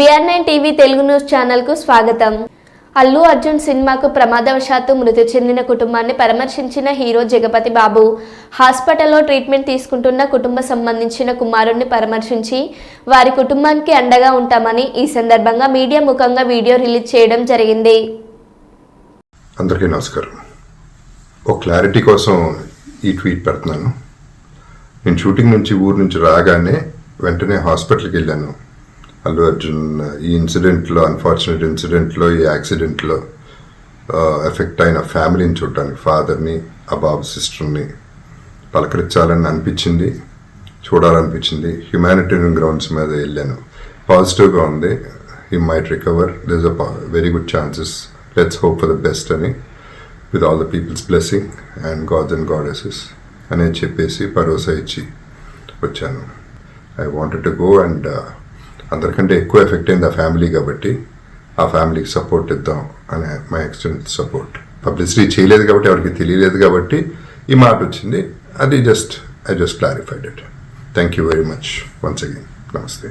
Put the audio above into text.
BR nine TV Telugu news ఛానల్కు స్వాగతం. అల్లు అర్జున్ సినిమాకు ప్రమాదవశాత్తు మృతి చెందిన కుటుంబాన్ని పరామర్శించిన హీరో జగపతి బాబు హాస్పిటల్లో ట్రీట్మెంట్ తీసుకుంటున్న కుటుంబ సంబంధించిన కుమారుణ్ణి పరామర్శించి వారి కుటుంబానికి అండగా ఉంటామని ఈ సందర్భంగా మీడియా ముఖంగా వీడియో రిలీజ్ చేయడం జరిగింది. అందరికీ నమస్కారం. క్లారిటీ కోసం ఈ ట్వీట్ పెడుతున్నాను. నేను షూటింగ్ నుంచి ఊరు నుంచి రాగానే వెంటనే హాస్పిటల్కి వెళ్ళాను. అల్లు అర్జున్ ఈ ఇన్సిడెంట్లో అన్ఫార్చునేట్ ఇన్సిడెంట్లో ఈ యాక్సిడెంట్లో ఎఫెక్ట్ అయిన ఫ్యామిలీని చూడటానికి ఫాదర్ని ఆ బాబు సిస్టర్ని పలకరించాలని అనిపించింది చూడాలనిపించింది. హ్యుమానిటేరియన్ గ్రౌండ్స్ మీద వెళ్ళాను. పాజిటివ్గా ఉంది. He might recover this a very good chances let's hope for the best అని with all the peoples blessing and gods and goddesses అనేది చెప్పేసి భరోసా ఇచ్చి వచ్చాను. I wanted to go and అందరికంటే ఎక్కువ ఎఫెక్ట్ అయింది ఆ ఫ్యామిలీ కాబట్టి ఆ ఫ్యామిలీకి సపోర్ట్ ఇద్దాం అనే మై ఎక్స్టెంట్ సపోర్ట్ పబ్లిసిటీ చేయలేదు కాబట్టి ఎవరికి తెలియలేదు కాబట్టి ఈ మాట వచ్చింది. అది just I just clarified it thank you very much once again namaste